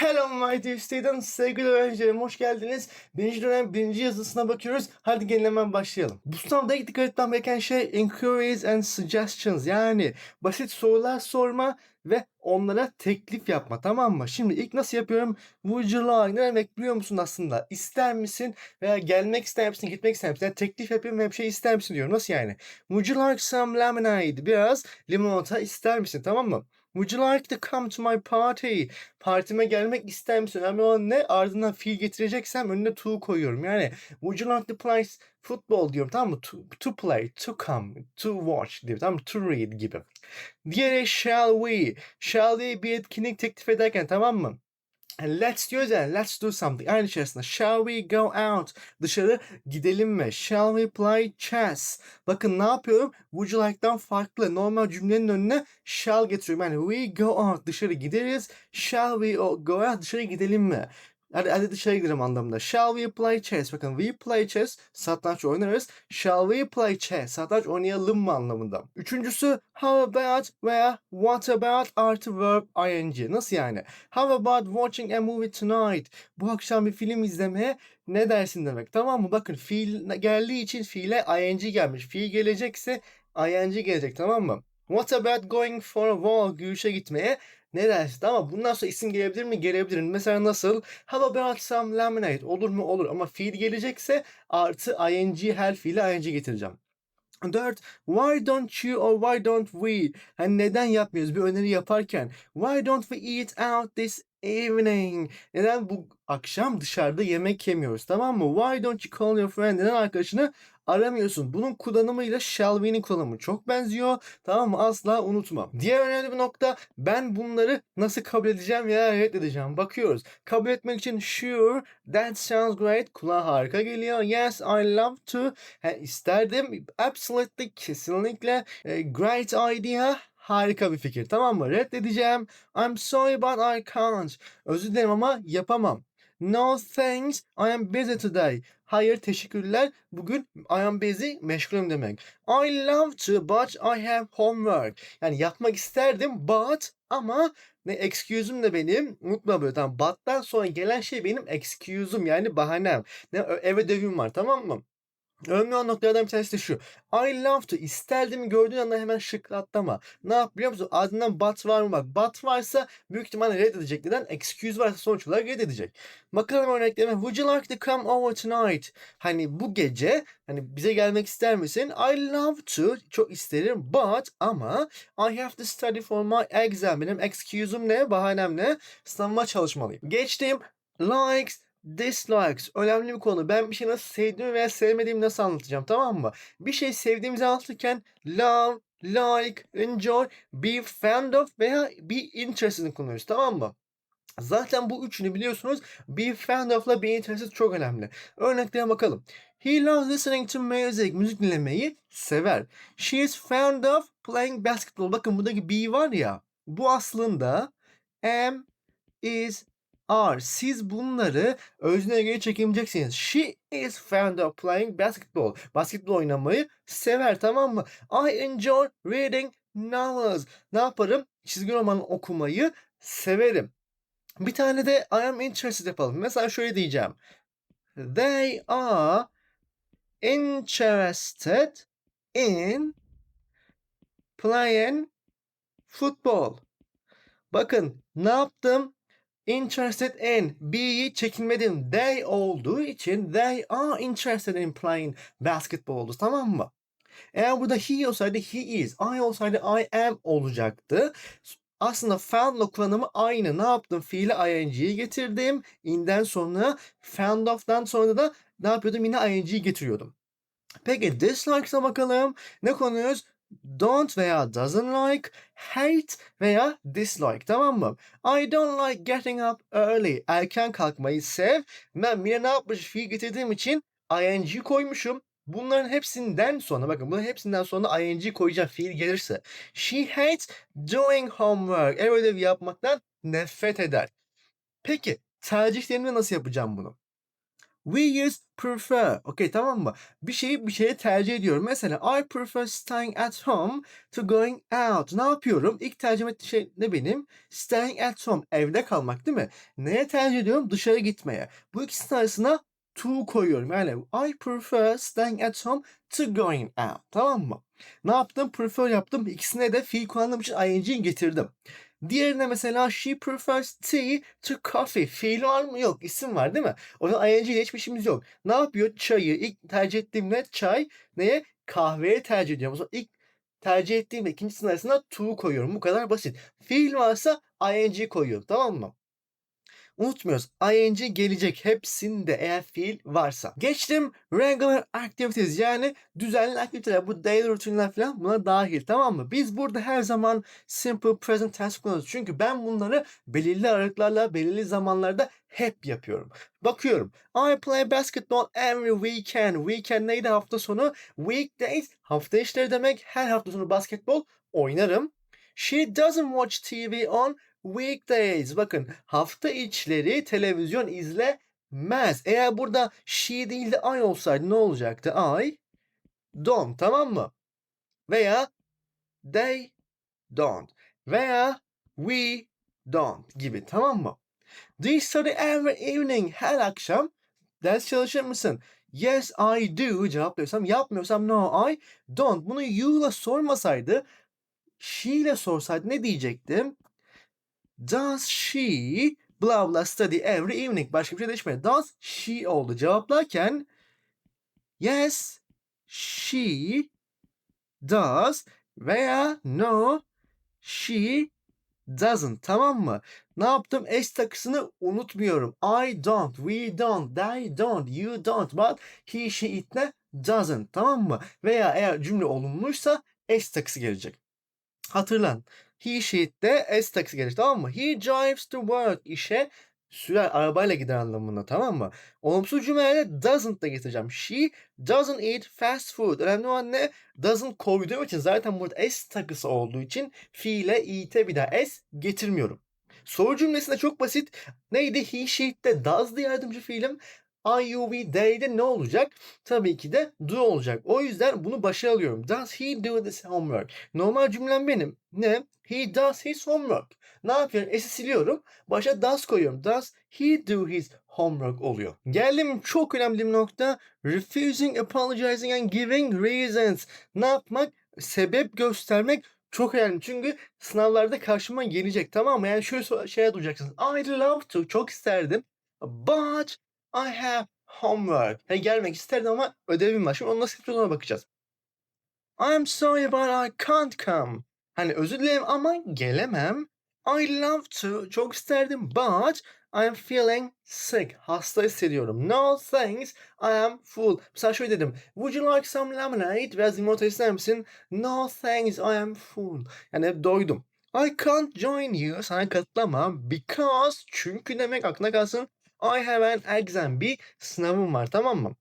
Hello my dear students, sevgili öğrencilerim hoş geldiniz. Birinci dönem birinci yazısına bakıyoruz. Hadi gelin hemen başlayalım. Bu sınavda dikkat etmem gereken şey inquiries and suggestions yani basit sorular sorma ve onlara teklif yapma tamam mı? Şimdi ilk nasıl yapıyorum? Would you like? Ne demek biliyor musun aslında? İster misin? Veya gelmek ister misin? Gitmek ister misin? Yani teklif yapıyorum ve bir şey ister misin diyorum. Nasıl yani? Would you like some lemonade? Biraz limonata ister misin? Tamam mı? Would you like to come to my party? Partime gelmek ister misin? Önemli olan ne? Ardından fiil getireceksem önüne to koyuyorum. Yani would you like to play football diyorum tamam mı? To, to play, to come, to watch diyorum tamam mı? To read gibi. Diğeri shall we? Shall we bir etkinlik teklif ederken tamam mı? Let's diyoruz yani let's do something. Aynı içerisinde shall we go out? Dışarı gidelim mi? Shall we play chess? Bakın ne yapıyorum? Would you like'dan farklı. Normal cümlenin önüne shall getiriyorum. Yani we go out dışarı gideriz. Shall we go out dışarı gidelim mi? Hadi, hadi dışarı gidelim anlamında. Shall we play chess? Bakın we play chess satranç oynarız. Shall we play chess? Satranç oynayalım mı anlamında. Üçüncüsü how about veya what about artı verb ing. Nasıl yani? How about watching a movie tonight? Bu akşam bir film izlemeye ne dersin demek. Tamam mı? Bakın fiil geldiği için fiile ing gelmiş. Fiil gelecekse ing gelecek tamam mı? What about going for a walk? Yürüyüşe gitmeye ne dersin? Ama bundan sonra isim gelebilir mi? Gelebilir. Mesela nasıl? How about some lemonade? Olur mu? Olur. Ama fiil gelecekse artı ing her fiile ing getireceğim. Dört, why don't you or why don't we? Hani neden yapmıyoruz bir öneri yaparken? Why don't we eat out this evening? Neden bu akşam dışarıda yemek yemiyoruz tamam mı? Why don't you call your friend? Neden arkadaşını aramıyorsun? Bunun kullanımıyla shall we'nin kullanımı çok benziyor. Tamam mı? Asla unutma. Diğer önemli bir nokta ben bunları nasıl kabul edeceğim ya reddedeceğim. Bakıyoruz. Kabul etmek için sure, that sounds great. Kulağa harika geliyor. Yes, I love to. He, isterdim. Absolutely, kesinlikle. E, great idea. Harika bir fikir. Tamam mı? Reddedeceğim. I'm sorry but I can't. Özür dilerim ama yapamam. No thanks. I am busy today. Hayır teşekkürler. Bugün I am busy. Meşgulüm demek. I love to but I have homework. Yani yapmak isterdim but ama ne excuse'um da benim. Unutma böyle tamam. But'tan sonra gelen şey benim excuse'um yani bahanem. Ne eve ödevim var tamam mı? Önemli olan noktalardan bir tanesi de şu. I love to. İsterdim gördüğün anda hemen şık atlama. Ne yap biliyor musun? Ardından but var mı bak. But varsa büyük ihtimalle reddedecek. Neden? Excuse varsa sonuç olarak reddedecek. Bakalım örneklerime. Would you like to come over tonight? Hani bu gece hani bize gelmek ister misin? I love to. Çok isterim. But ama I have to study for my exam. Benim excuse'um ne? Bahanem ne? Sınavıma çalışmalıyım. Geçtim. Likes, dislikes. Önemli bir konu. Ben bir şey nasıl sevdiğimi veya sevmediğimi nasıl anlatacağım tamam mı? Bir şey sevdiğimizi anlatırken love, like, enjoy, be fan of veya be interested kullanıyoruz tamam mı? Zaten bu üçünü biliyorsunuz. Be fan of'la be interested çok önemli. Örneklere bakalım. He loves listening to music. Müzik dinlemeyi sever. She is fond of playing basketball. Bakın buradaki be var ya. Bu aslında am, is, are. Siz bunları özne göre çekemeyeceksiniz. She is fond of playing basketball. Basketbol oynamayı sever tamam mı? I enjoy reading novels. Ne yaparım? Çizgi roman okumayı severim. Bir tane de I am interested yapalım. Mesela şöyle diyeceğim. They are interested in playing football. Bakın ne yaptım? Interested in. Be'yi çekinmedim. They olduğu için they are interested in playing basketball oldu. Tamam mı? Eğer burada he olsaydı he is. I olsaydı I am olacaktı. Aslında found'la kullanımı aynı. Ne yaptım? Fiili ing'yi getirdim. in'den sonra found of'dan sonra da ne yapıyordum? Yine ing'yi getiriyordum. Peki dislikes'a bakalım. Ne konuyoruz? Don't veya doesn't like, hate veya dislike tamam mı? I don't like getting up early. Erken kalkmayı sev. Ben yine ne yapmış fiil getirdiğim için ing koymuşum. Bunların hepsinden sonra bakın bunların hepsinden sonra ing koyacağım fiil gelirse. She hates doing homework. Ev ödevi yapmaktan nefret eder. Peki tercihlerimde nasıl yapacağım bunu? We use prefer. Okey tamam mı? Bir şeyi bir şeye tercih ediyorum. Mesela I prefer staying at home to going out. Ne yapıyorum? İlk tercih ettiğim şey ne benim? Staying at home. Evde kalmak değil mi? Neye tercih ediyorum? Dışarı gitmeye. Bu ikisinin arasına to koyuyorum. Yani I prefer staying at home to going out. Tamam mı? Ne yaptım? Prefer yaptım. İkisine de fiil kullandığım için ing'yi getirdim. Diğerine mesela she prefers tea to coffee. Fiil var mı? Yok. İsim var değil mi? Onun ing ile hiçbir işimiz yok. Ne yapıyor? Çayı ilk tercih ettiğim ne? Çay. Neye? Kahveye tercih ediyorum. O zaman ilk tercih ettiğim ve ikincisinin arasına to koyuyorum. Bu kadar basit. Fiil varsa ing koyuyorum. Tamam mı? Unutmuyoruz. ing gelecek hepsinde eğer fiil varsa. Geçtim regular activities yani düzenli aktiviteler. Bu daily rutinler falan buna dahil tamam mı? Biz burada her zaman simple present tense kullanıyoruz. Çünkü ben bunları belirli aralıklarla belirli zamanlarda hep yapıyorum. Bakıyorum. I play basketball every weekend. Weekend neydi hafta sonu? Weekdays hafta içleri demek. Her hafta sonu basketbol oynarım. She doesn't watch TV on weekdays. Bakın hafta içleri televizyon izlemez. Eğer burada she değil de I olsaydı ne olacaktı? I don't tamam mı? Veya they don't. Veya we don't gibi tamam mı? Do you study every evening? Her akşam ders çalışır mısın? Yes I do cevaplıyorsam yapmıyorsam no I don't. Bunu you'la sormasaydı she ile sorsaydı ne diyecektim? Does she blah blah study every evening? Başka bir şey değişmedi. Does she oldu cevaplarken yes she does veya no she doesn't tamam mı? Ne yaptım? S takısını unutmuyorum. I don't, we don't, they don't, you don't, but he, she, it ne? Doesn't tamam mı? Veya eğer cümle olumluysa S takısı gelecek. Hatırlan. He, she, it'te S takısı gelecek tamam mı? He drives to work. işe sürer, arabayla gider anlamında tamam mı? Olumsuz cümlelerde doesn't da getireceğim. She doesn't eat fast food. Önemli olan ne? Doesn't koyduğum için zaten burada s takısı olduğu için fiile eat'e bir daha s getirmiyorum. Soru cümlesinde çok basit. Neydi? He, she'de does'dı yardımcı fiilim. I, we, they'de ne olacak? Tabii ki de do olacak. O yüzden bunu başa alıyorum. Does he do this homework? Normal cümlem benim. Ne? He does his homework. Ne yapıyorum? S'i siliyorum. Başa does koyuyorum. Does he do his homework oluyor. Geldim çok önemli bir nokta. Refusing, apologizing and giving reasons. Ne yapmak? Sebep göstermek çok önemli. Çünkü sınavlarda karşıma gelecek tamam mı? Yani şöyle şeye duyacaksınız. I'd love to. Çok isterdim. But I have homework. Yani gelmek isterdim ama ödevim var. Şimdi onu nasıl yapacağız ona bakacağız. I'm sorry but I can't come. Hani özür dilerim ama gelemem. I love to. Çok isterdim but I'm feeling sick. Hasta hissediyorum. No thanks. I am full. Mesela şöyle dedim. Would you like some lemonade? Biraz limonata ister misin? No thanks. I am full. Yani hep doydum. I can't join you. Sana katılamam. Because. Çünkü demek aklına kalsın. I have an exam. Bir sınavım var tamam mı?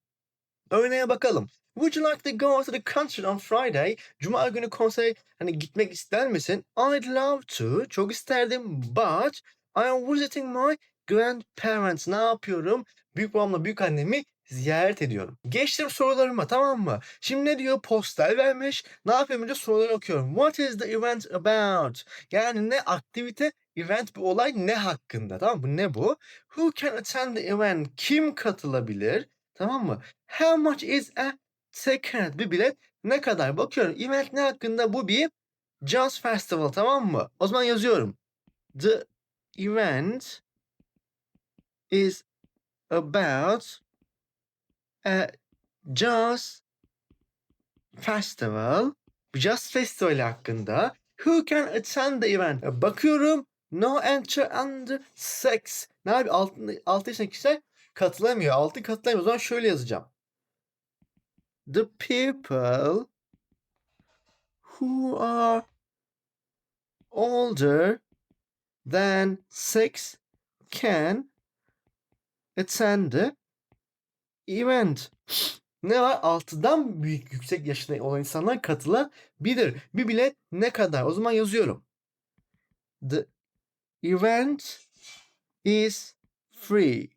Örneğe bakalım. Would you like to go to the concert on Friday? Cuma günü konsere hani gitmek ister misin? I'd love to. Çok isterdim. But I am visiting my grandparents. Ne yapıyorum? Büyük babamla büyük annemi ziyaret ediyorum. Geçtim sorularıma tamam mı? Şimdi ne diyor? Postal vermiş. Ne yapıyorum önce soruları okuyorum. What is the event about? Yani ne aktivite, event bir olay ne hakkında? Tamam mı? Ne bu? Who can attend the event? Kim katılabilir? Tamam mı? How much is a ticket? Bir bilet ne kadar? Bakıyorum. Event ne hakkında? Bu bir jazz festival tamam mı? O zaman yazıyorum. The event is about a jazz festival. Jazz festivali hakkında. Who can attend the event? Bakıyorum. No enter under six. Ne abi? Altı, altı yaşındaki kişiler katılamıyor. Altı katılamıyor. O zaman şöyle yazacağım. The people who are older than six can attend the event. Ne var? 6'dan büyük yüksek yaşında olan insanlar katılabilir. Bir bilet ne kadar? O zaman yazıyorum. The event is free.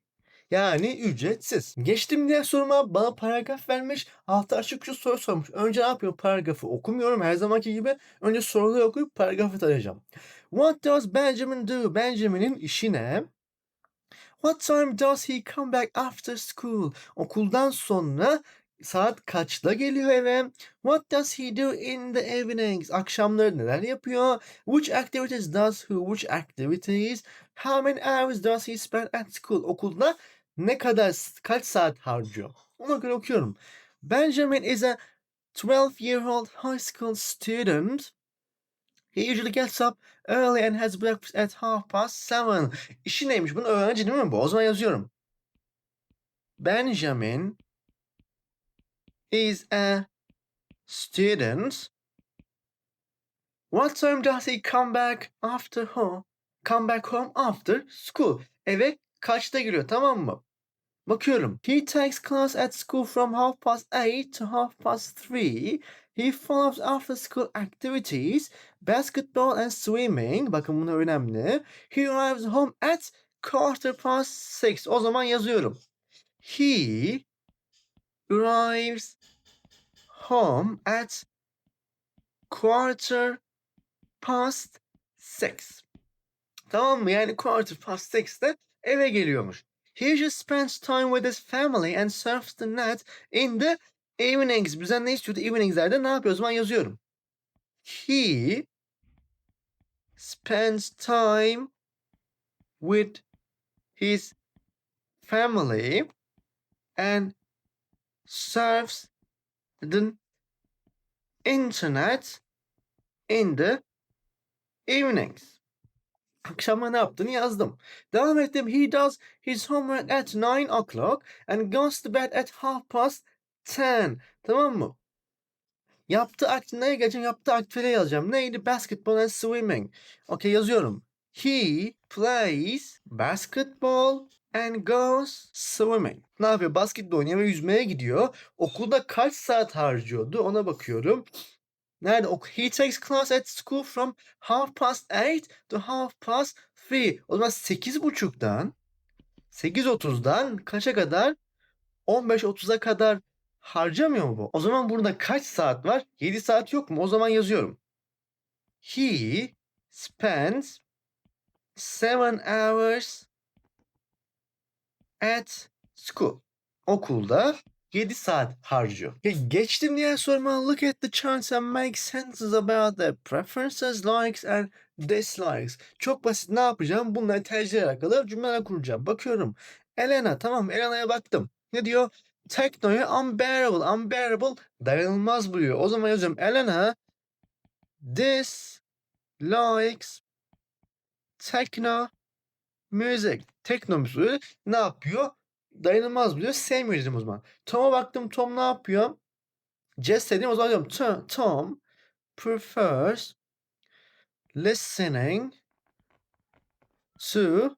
Yani ücretsiz. Geçtim diğer soruma bana paragraf vermiş. Altı açık şu soru sormuş. Önce ne yapıyorum? Paragrafı okumuyorum her zamanki gibi. Önce soruları okuyup paragrafı tarayacağım. What does Benjamin do? Benjamin'in işi ne? What time does he come back after school? Okuldan sonra saat kaçta geliyor eve? What does he do in the evenings? Akşamları neler yapıyor? Which activities does he? Which activities? How many hours does he spend at school? Okulda ne kadar kaç saat harcıyor? Ona göre okuyorum. Benjamin is a 12-year-old high school student. He usually gets up early and has breakfast at half past seven. İşi neymiş? Bunu öğrenci değil mi bu? O zaman yazıyorum. Benjamin is a student. What time does he come back after home? Come back home after school. Eve kaçta giriyor tamam mı? Bakıyorum. He takes class at school from half past eight to half past three. He follows after school activities, basketball and swimming. Bakın bunlar önemli. He arrives home at quarter past six. O zaman yazıyorum. He arrives home at quarter past six. Tamam mı? Yani quarter past six'te eve geliyormuş. He just spends time with his family and surfs the net in the evenings. Bizden ne istiyordu? Evenings'lerde ne yapıyor? O zaman yazıyorum. He spends time with his family and surfs the internet in the evenings. Akşama ne yaptığını yazdım. Devam ettim. He does his homework at 9 o'clock and goes to bed at half past 10. Tamam mı? Yaptığı aktiviteye geleceğim. Yaptığı aktivite yazacağım. Neydi? Basketball and swimming. Okey yazıyorum. He plays basketball and goes swimming. Ne yapıyor? Basketbol oynuyor ve yüzmeye gidiyor. Okulda kaç saat harcıyordu ona bakıyorum. Nerede? Ok He takes class at school from half past eight to half past three. O zaman sekiz buçuktan 8.30'dan kaça kadar? 15.30'a kadar harcamıyor mu bu? O zaman burada kaç saat var? 7 saat yok mu? O zaman yazıyorum. He spends 7 hours at school. Okulda 7 saat harcıyor. Ya geçtim diğer soruma. Look at the charts and make sentences about their preferences, likes and dislikes. Çok basit. Ne yapacağım? Bunları tercih alakalı cümleler kuracağım. Bakıyorum. Elena tamam Elena'ya baktım. Ne diyor? Tekno'yu unbearable. Unbearable dayanılmaz buluyor. O zaman yazıyorum. Elena dislikes techno music. Tekno müziği ne yapıyor? dayanılmaz buluyor. Sevmiyor dedim o zaman. Tom'a baktım. Tom ne yapıyor? Jazz dedim o zaman diyorum. Tom, prefers listening to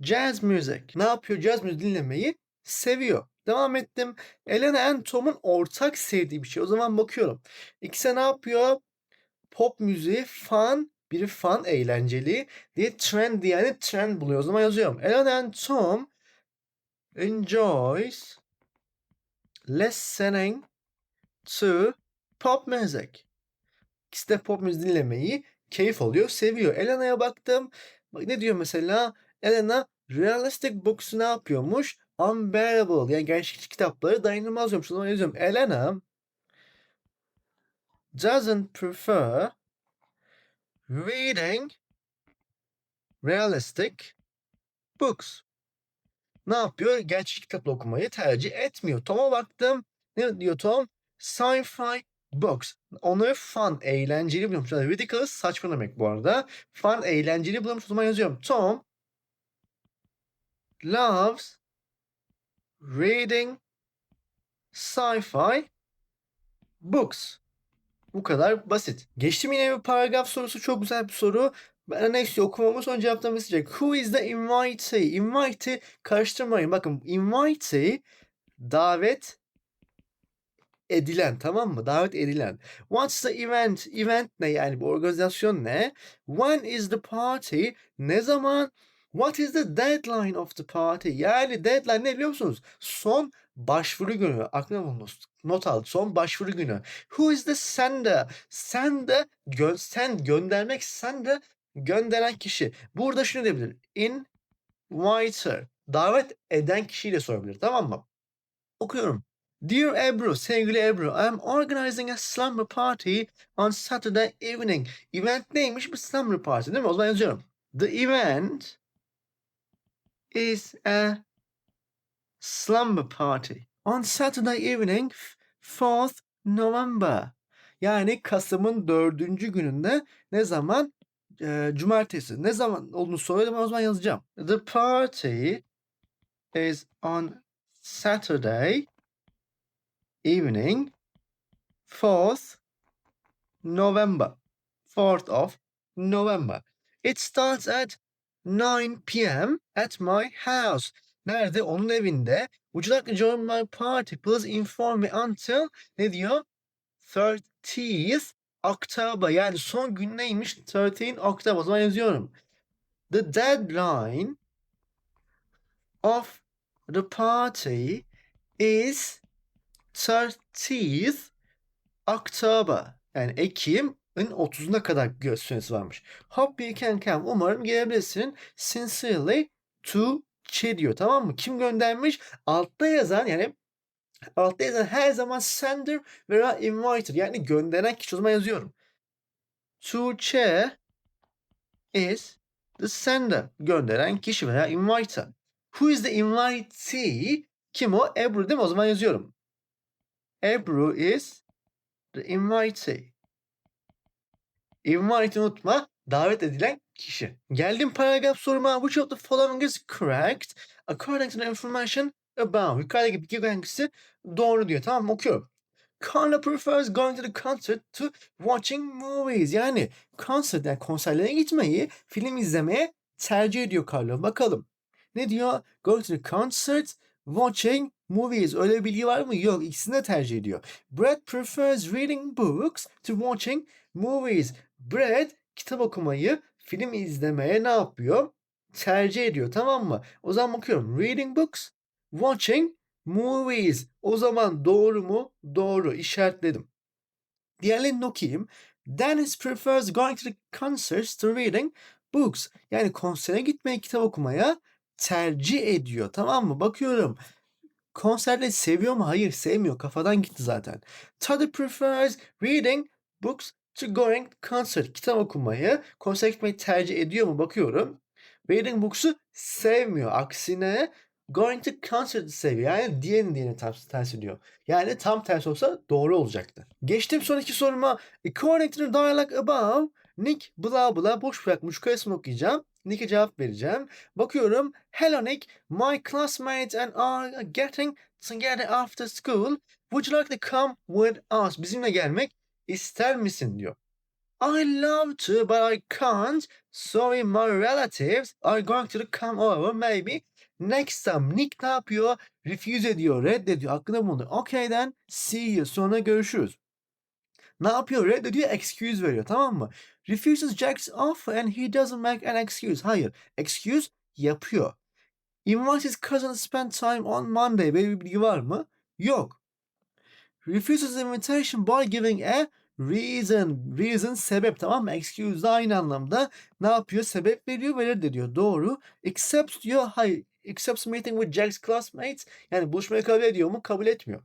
jazz music. Ne yapıyor? Jazz müziği dinlemeyi seviyor. Devam ettim. Elena and Tom'un ortak sevdiği bir şey. O zaman bakıyorum. İkisi ne yapıyor? Pop müziği fun, biri fun, eğlenceli diye trend yani trend buluyor. O zaman yazıyorum. Elena and Tom enjoys listening to pop music. İkisi de pop müzik dinlemeyi keyif alıyor, seviyor. Elena'ya baktım. Bak ne diyor mesela? Elena realistic books ne yapıyormuş? Unbearable yani gerçekçi kitapları dayanılmaz diyormuş. O zaman yazıyorum. Elena doesn't prefer reading realistic books ne yapıyor? Gerçek kitap okumayı tercih etmiyor. Tom'a baktım. Ne diyor Tom? Sci-fi books. Onları fun, eğlenceli buluyormuş. Yani ridiculous saçma demek bu arada. Fun, eğlenceli buluyormuş. O zaman yazıyorum. Tom loves reading sci-fi books. Bu kadar basit. Geçtim yine bir paragraf sorusu. Çok güzel bir soru. Ben neyse okumamı sonra cevaptan isteyecek. Who is the invitee? Invitee karıştırmayın. Bakın invitee davet edilen tamam mı? Davet edilen. What's the event? Event ne yani? Bu organizasyon ne? When is the party? Ne zaman? What is the deadline of the party? Yani deadline ne biliyor musunuz? Son başvuru günü. Aklına bulunuz. Not al. Son başvuru günü. Who is the sender? Sender, gö sen göndermek, sender gönderen kişi. Burada şunu diyebilir. Inviter. Davet eden kişiyle sorabilir. Tamam mı? Okuyorum. Dear Ebru, sevgili Ebru, I am organizing a slumber party on Saturday evening. Event neymiş? Bir slumber party değil mi? O zaman yazıyorum. The event is a slumber party on Saturday evening, 4th November. Yani Kasım'ın dördüncü gününde ne zaman? Ee, cumartesi. Ne zaman olduğunu söyledim o zaman yazacağım. The party is on Saturday evening, 4th November. 4th of November. It starts at 9 p.m. at my house. Nerede? Onun evinde. Would you like to join my party? Please inform me until ne diyor? 30th October. Yani son gün neymiş? 13 October. O zaman yazıyorum. The deadline of the party is 30th October. Yani Ekim'in 30'una kadar gö- süresi varmış. Hope you can come. Umarım gelebilirsin. Sincerely to Che diyor. Tamam mı? Kim göndermiş? Altta yazan yani altta yazan her zaman sender veya inviter. Yani gönderen kişi. O zaman yazıyorum. To Che is the sender. Gönderen kişi veya inviter. Who is the invitee? Kim o? Ebru değil mi? O zaman yazıyorum. Ebru is the invitee. Invite unutma. Davet edilen kişi. Geldim paragraf soruma. Which of the following is correct according to the information about? Yukarıdaki bilgi hangisi doğru diyor. Tamam? Okuyorum. Carla prefers going to the concert to watching movies. Yani konser, yani konserlere gitmeyi, film izlemeye tercih ediyor Carla. Bakalım. Ne diyor? Going to the concert, watching movies. Öyle bir bilgi var mı? Yok. İkisini de tercih ediyor. Brad prefers reading books to watching movies. Brad kitap okumayı film izlemeye ne yapıyor? Tercih ediyor tamam mı? O zaman bakıyorum. Reading books, watching movies. O zaman doğru mu? Doğru. İşaretledim. Diğerlerini okuyayım. Dennis prefers going to the concerts to reading books. Yani konsere gitmeyi, kitap okumaya tercih ediyor. Tamam mı? Bakıyorum. Konserleri seviyor mu? Hayır sevmiyor. Kafadan gitti zaten. Todd prefers reading books to going concert. Kitap okumayı, konser gitmeyi tercih ediyor mu? Bakıyorum. Reading books'u sevmiyor. Aksine going to concert seviyor. Yani diğerini diğerini ters, ters ediyor. Yani tam tersi olsa doğru olacaktı. Geçtim sonraki soruma. According to the dialogue above, Nick bla bla boş bırakmış. Yukarısını okuyacağım. Nick'e cevap vereceğim. Bakıyorum. Hello Nick, my classmates and I are getting together after school. Would you like to come with us? Bizimle gelmek ister misin diyor. I love to but I can't. Sorry my relatives are going to come over maybe next time. Nick ne yapıyor? Refuse ediyor, reddediyor. Aklına bulundu. Okay then see you. Sonra görüşürüz. Ne yapıyor? Reddediyor, excuse veriyor. Tamam mı? Refuses Jack's offer and he doesn't make an excuse. Hayır. Excuse yapıyor. Invites his cousin to spend time on Monday. Böyle bir bilgi var mı? Yok. Refuses invitation by giving a reason. Reason sebep tamam mı? Excuse de aynı anlamda. Ne yapıyor? Sebep veriyor ve reddediyor. Doğru. Accepts diyor. Hayır. Accepts meeting with Jack's classmates. Yani buluşmayı kabul ediyor mu? Kabul etmiyor.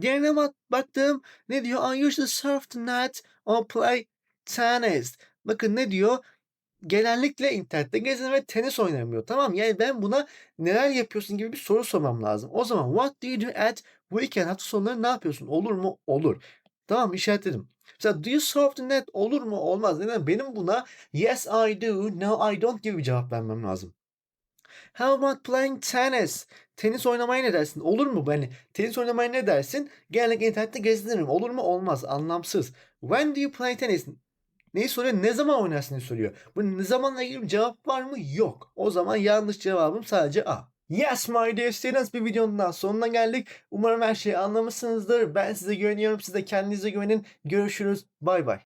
Diğerine bak, baktım. Ne diyor? I usually surf the net or play tennis. Bakın ne diyor? Genellikle internette gezin ve tenis oynamıyor. Tamam yani ben buna neler yapıyorsun gibi bir soru sormam lazım. O zaman what do you do at weekend? Hafta sonları ne yapıyorsun? Olur mu? Olur. Tamam işaretledim. Mesela do you surf the net? Olur mu? Olmaz. Neden? Benim buna yes I do, no I don't gibi bir cevap vermem lazım. How about playing tennis? Tenis oynamaya ne dersin? Olur mu? Yani tenis oynamaya ne dersin? Genellikle internette gezinirim. Olur mu? Olmaz. Anlamsız. When do you play tennis? Neyi soruyor? Ne zaman oynarsın diye soruyor. Bu ne zamanla ilgili bir cevap var mı? Yok. O zaman yanlış cevabım sadece A. Yes my dear students bir videonun daha sonuna geldik. Umarım her şeyi anlamışsınızdır. Ben size güveniyorum. Siz de kendinize güvenin. Görüşürüz. Bay bay.